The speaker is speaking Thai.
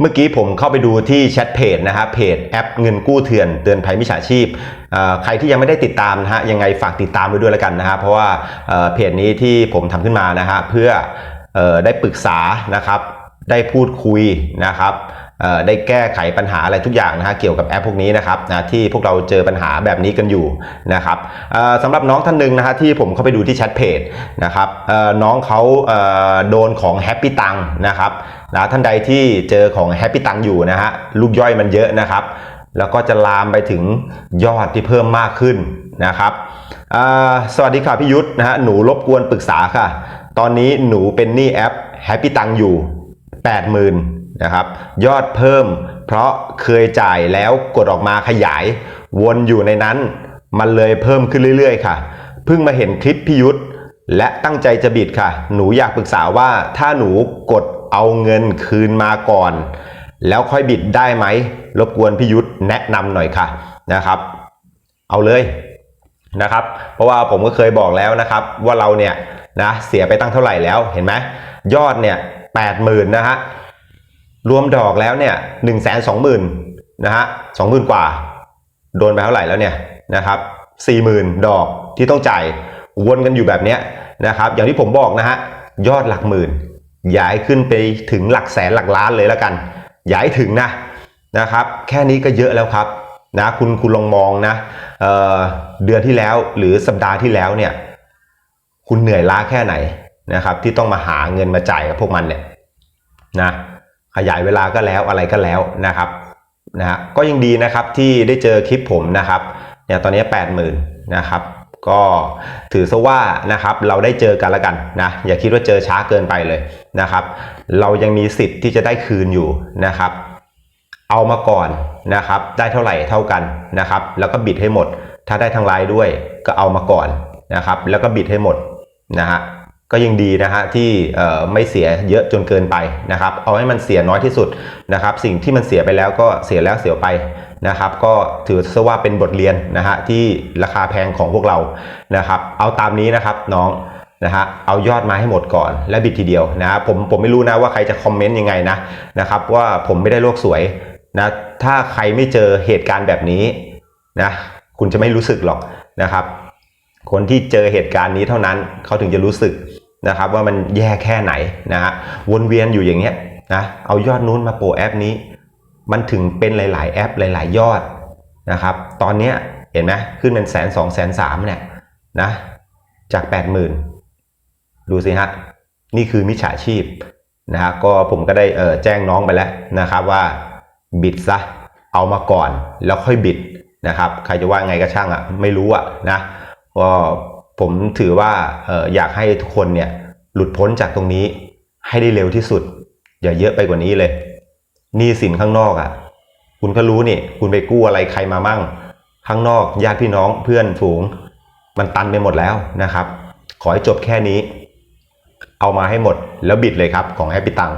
เมื่อกี้ผมเข้าไปดูที่แชทเพจนะครับเพจแอปเงินกู้เถื่อนเตือนภัยมิจฉาชีพใครที่ยังไม่ได้ติดตามนะฮะยังไงฝากติดตามไว้ด้วยแล้วกันนะครับเพราะว่าเพจนี้ที่ผมทำขึ้นมานะฮะเพื่ออได้ปรึกษานะครับได้พูดคุยนะครับ ได้แก้ไขปัญหาอะไรทุกอย่างนะฮะเกี่ยวกับแอปพวกนี้นะครับนะที่พวกเราเจอปัญหาแบบนี้กันอยู่นะครับสำหรับน้องท่านหนึ่งนะฮะที่ผมเข้าไปดูที่แชทเพจนะครับน้องเขาโดนของแฮปปี้ตังนะครับนะท่านใดที่เจอของแฮปปี้ตังอยู่นะฮะลูกย่อยมันเยอะนะครับ แล้วก็จะลามไปถึงยอดที่เพิ่มมากขึ้นนะครับสวัสดีค่ะพี่ยุทธนะฮะหนูรบกวนปรึกษาค่ะ ตอนนี้หนูเป็นหนี้แอปแฮปปี้ตังอยู่ 80,000 นะครับ ยอดเพิ่ม เพราะเคยจ่ายแล้วกดออกมาขยาย วนอยู่ในนั้น มันเลยเพิ่มขึ้นเรื่อยๆ ค่ะ เพิ่งมาเห็นคลิปพี่ยุทธและตั้งใจจะบิดค่ะ หนูอยากปรึกษาว่าถ้าหนูกดเอาเงินคืนมาก่อน แล้วค่อยบิดได้ไหม รบกวนพี่ยุทธแนะนำหน่อยค่ะนะครับ เอาเลยนะครับ เพราะว่าผมก็เคยบอกแล้วนะครับ ว่าเราเนี่ยนะเสียไปตั้งเท่าไหร่แล้วเห็นไหมยอดเนี่ยแปดหมื่นนะฮะ รวมดอกแล้วเนี่ยหนึ่งแสนสองหมื่นนะฮะสองหมื่นกว่า โดนไปเท่าไหร่แล้วเนี่ยนะครับสี่หมื่นดอกที่ต้องจ่ายวนกันอยู่แบบเนี้ยนะครับ อย่างที่ผมบอกนะฮะยอดหลักหมื่นย้ายขึ้นไปถึงหลักแสนหลักล้านเลยแล้วกัน ย้ายถึงนะนะครับ แค่นี้ก็เยอะแล้วครับนะคุณคุณลองมองนะเเดือนที่แล้วหรือสัปดาห์ที่แล้วเนี่ยคุณเหนื่อยล้าแค่ไหนนะครับ ที่ต้องมาหาเงินมาจ่ายกับพวกมันเนี่ยนะ ขยายเวลาก็แล้วอะไรก็แล้วนะครับนะฮะก็ยังดีนะครับที่ได้เจอคลิปผมนะครับเนี่ยตอนนี้ 8 0,000นะครับก็ถือซะว่านะครับเราได้เจอกันแล้วกันนะอย่าคิดว่าเจอช้าเกินไปเลยนะครับ เรายังมีสิทธิ์ที่จะได้คืนอยู่นะครับ เอามาก่อนนะครับได้เท่าไหร่เท่ากันนะครับแล้วก็บิดให้หมด ถ้าได้ทางไลน์ด้วยก็เอามาก่อนนะครับแล้วก็บิดให้หมดนะฮะ ก็ยังดีนะฮะที่ไม่เสียเยอะจนเกินไปนะครับ เอาให้มันเสียน้อยที่สุดนะครับ สิ่งที่มันเสียไปแล้วก็เสียแล้วเสียไปนะครับ ก็ถือซะว่าเป็นบทเรียนนะฮะที่ราคาแพงของพวกเรานะครับ เอาตามนี้นะครับน้องนะฮะเอายอดมาให้หมดก่อนและบิดทีเดียวนะฮะผมผมไม่รู้นะว่าใครจะคอมเมนต์ยังไงนะนะครับว่าผมไม่ได้โลกสวยนะถ้าใครไม่เจอเหตุการณ์แบบนี้นะคุณจะไม่รู้สึกหรอกนะครับ คนที่เจอเหตุการณ์นี้เท่านั้นเขาถึงจะรู้สึก นะครับว่ามันแย่แค่ไหนนะฮะวนเวียนอยู่อย่างเงี้ยนะเอายอดนู้นมาโปรแอปนี้ มันถึงเป็นหลาย ๆ แอปหลาย ๆ ยอดนะครับ ตอนเนี้ยเห็นไหมขึ้นเป็นแสนสองแสนสามเนี่ยนะจากแปดหมื่นดูสิฮะนี่คือมิจฉาชีพนะฮะก็ผมก็ได้เออแจ้งน้องไปแล้วนะครับว่าบิดซะเอามาก่อนแล้วค่อยบิดนะครับ ใครจะว่าไงก็ช่างอะไม่รู้อะนะก็ ผมถือว่าอยากให้ทุกคนเนี่ยหลุดพ้นจากตรงนี้ให้ได้เร็วที่สุด อย่าเยอะไปกว่านี้เลยหนี้สินข้างนอกอะ่ะ คุณก็รู้นี่คุณไปกู้อะไรใครมามั่ง ข้างนอกญาติพี่น้องเพื่อนฝูง มันตันไปหมดแล้วนะครับ ขอให้จบแค่นี้ เอามาให้หมดแล้วบิดเลยครับของแฮปปี้ตัง